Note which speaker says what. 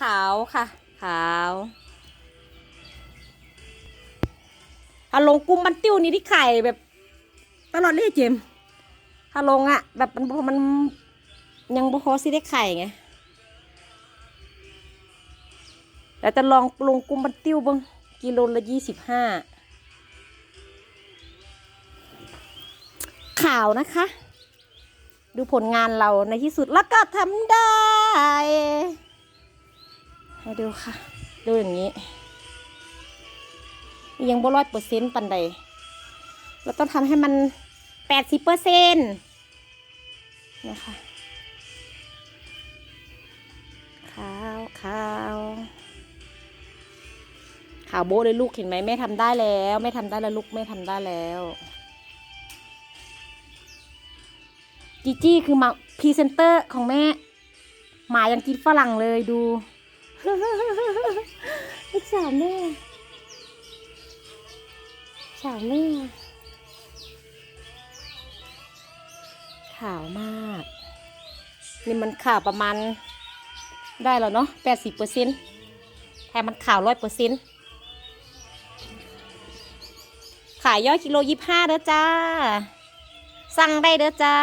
Speaker 1: ขาวค่ะ ขาวถ้าลงกุ้มมันติ้วนี่ที่ไข่แบบ ตลอดเลยเจมส์ถ้าลงอะแบบมันมันยังบ่พอสิได้ไข่ไงแล้วจะลองลงกุ้มมันติ้วบ้างกิโลละยี่สิบห้าขาวนะคะ ดูผลงานเราในที่สุดแล้วก็ทำได้ ให้ดูค่ะ ดูอย่างนี้ ยังบ่ร้อยเปอร์เซ็นต์ปันใด เราต้องทำให้มันแปดสิบเปอร์เซ็นต์นะคะ ขาวขาวขาวโบเลยลูกเห็นไหมแม่ทำได้แล้ว แม่ทำได้แล้วลูกแม่ทำได้แล้วจีจี้คือมาพรีเซนเตอร์ของแม่ หมายังกินฝรั่งเลยดู ลูกสาวแม่ สาวแม่ ขาวมาก นี่มันขาวประมาณ ได้แล้วเนาะแปดสิบเปอร์เซ็นต์แถมมันขาวร้อยเปอร์เซ็นต์ขายย่อยกิโลยี่ห้าเด้อจ้า สั่งได้เด้อจ้า